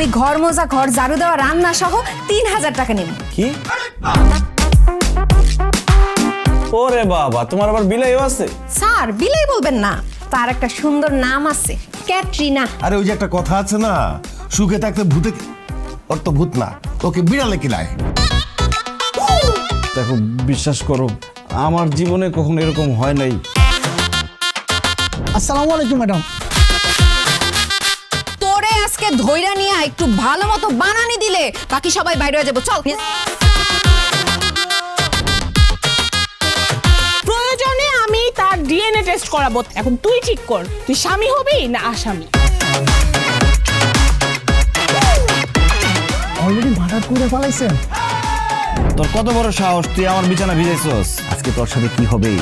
আমি ঘর মোজা ঘর ঝাড়ু দেওয়া রান্না সহ তিন হাজার টাকা নেব। কি? ওরে বাবা তোমার আবার বিলাইও আছে? স্যার বিলাই বলবেন না। তার একটা সুন্দর নাম আছে ক্যাটরিনা। আরে ওই যে একটা কথা আছে না সুখে থাকতে ভূতে ওর তো ভূত না ওকে বিড়ালে কিলায়। দেখো বিশ্বাস করো আমার জীবনে কখনো এরকম হয় নাই। আসসালামু আলাইকুম ম্যাডাম। ধইরা নিয়ে একটু ভালো মতো বানানি দিলে বাকি সবাই বাইরে হয়ে যাব। চল। প্রয়োজনে আমি তার ডিএনএ টেস্ট করাবো। এখন তুই ঠিক কর তুই স্বামী হবি না আসামি? অলরেডি করে ফেলাইছেন তোর কত বড় সাহস? তুই আমার বিছানা ভিজাইছস। আজকে তোর সাথে কি হবে?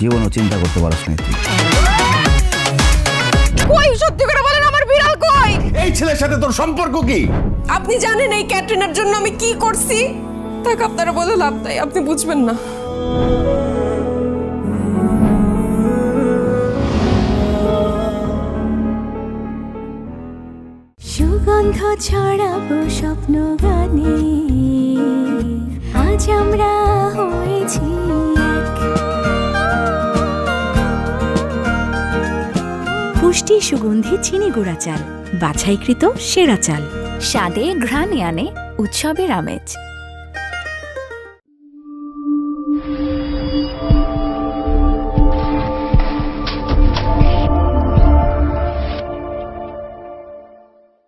জীবনও চিন্তা করতে পারস না তুই কই সত্যি করে বলেন আমার বিড়াল কই এই ছেলের সাথে তোর সম্পর্ক কি? আপনি জানেন এই ক্যাটরিনার জন্য আমি কি করছি? তাকে আপনারা বলে লাভ নাই আপনি বুঝবেন না। সুগন্ধ ছড়াবো স্বপ্ন গানে পুষ্টি সুগন্ধি চিনি গুঁড়া চাল বাছাইকৃত সেরা চাল। স্বাদে ঘ্রাণে আনে উৎসবের আমেজ।